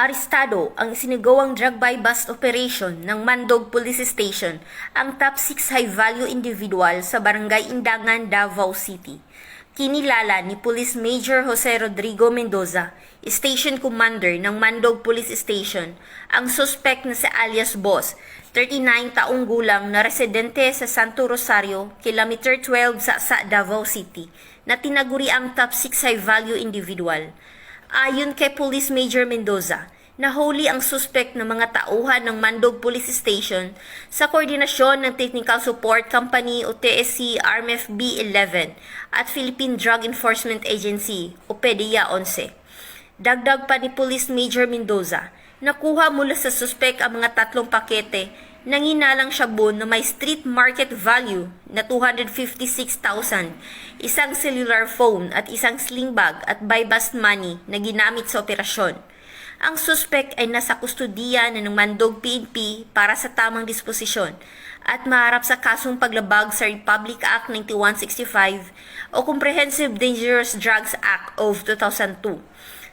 Arestado ang isinagawang drug buy bust operation ng Mandog Police Station ang top 6 high-value individual sa Barangay Indangan, Davao City. Kinilala ni Police Major Jose Rodrigo Mendoza, Station Commander ng Mandog Police Station, ang suspect na si alias Boss, 39 taong gulang na residente sa Santo Rosario, Kilometer 12 sa, sa Davao City, na tinaguri ang top 6 high-value individual. Ayon kay Police Major Mendoza, nahuli ang suspect ng mga tauhan ng Mandog Police Station sa koordinasyon ng Technical Support Company o TSC RMFB 11 at Philippine Drug Enforcement Agency o PDEA 11. Dagdag pa ni Police Major Mendoza, nakuha mula sa suspect ang mga tatlong pakete ng inalang sabon na may street market value na 256,000, isang cellular phone at isang sling bag at buy bust money na ginamit sa operasyon. Ang suspect ay nasa kustudiya na ng Mandog PNP para sa tamang disposisyon at maharap sa kasong paglabag sa Republic Act 9165 o Comprehensive Dangerous Drugs Act of 2002.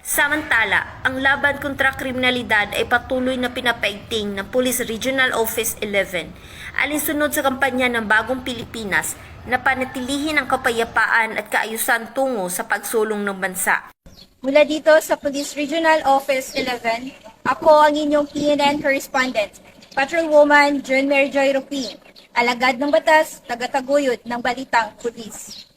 Samantala, ang laban kontra kriminalidad ay patuloy na pinapaigting ng Police Regional Office 11 alinsunod sa kampanya ng Bagong Pilipinas na panatilihin ang kapayapaan at kaayusan tungo sa pagsulong ng bansa. Mula dito sa Police Regional Office 11, ako ang inyong PNN correspondent, Patrolwoman John Mary Joy Rupin, alagad ng batas, tagataguyod ng balitang pulis.